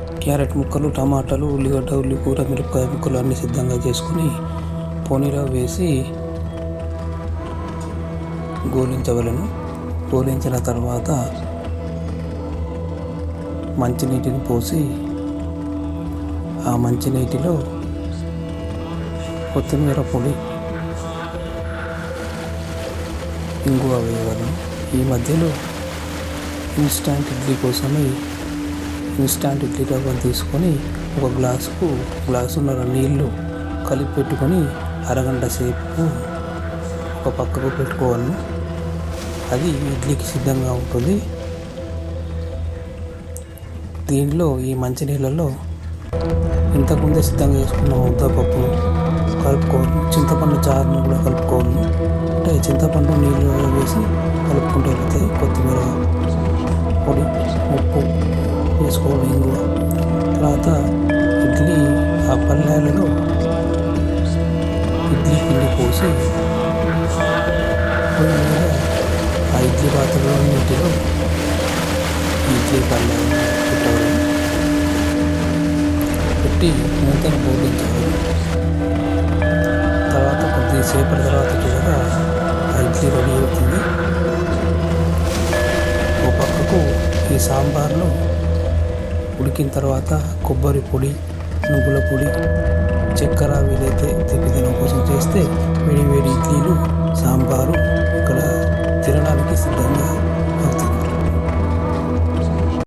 Carrot ముక్కలు టమాటాలు ఉల్లిగడ్డ ఉల్లికూర మిరపకాయ ముక్కలు అన్నీ సిద్ధంగా చేసుకుని పోనీలో వేసి గోలించవలను. గోలించిన తర్వాత మంచినీటిని పోసి ఆ మంచినీటిలో కొత్తిమీర పొడి ఇంగువ వేయగలను ఈ మధ్యలో ఇన్స్టాంట్ ఇడ్లీ కోసమే ఇన్స్టాంట్ ఇడ్లీ రవ్వను తీసుకొని ఒక గ్లాసుకు గ్లాసున్నర నీళ్ళు కలిపి పెట్టుకొని అరగంట సేపు ఒక పక్కకు పెట్టుకోవాలి. అది ఇడ్లీకి సిద్ధంగా ఉంటుంది. దీనిలో ఈ మంచినీళ్ళలో ఇంతకుముందే సిద్ధంగా చేసుకున్న ముద్దపప్పు కలుపుకోవాలి. చింతపండు చారును కూడా కలుపుకోవాలి. అంటే చింతపండు నీళ్ళు వేసి కలుపుకుంటాం వేసుకోవాలి ఇంగువ తర్వాత ఇడ్లీ ఆ పల్లెలలో ఇడ్లీ పిండి పోసి ఆ ఇడ్లీ పాత్రలో నీటిలో ఇడ్లీ పల్లె పెట్టవాలి పెట్టి మూతను బోధించాలి తర్వాత కొద్దిసేపటి తర్వాత చూడగా ఆ ఇడ్లీ రెడీ అవుతుంది. ఓ పక్కకు ఈ సాంబార్లో ఉడికిన తర్వాత కొబ్బరి పొడి నువ్వుల పొడి చక్కెర వీలైతే తిప్పిదనం కోసం చేస్తే వేడి వేడి ఇడ్లీలు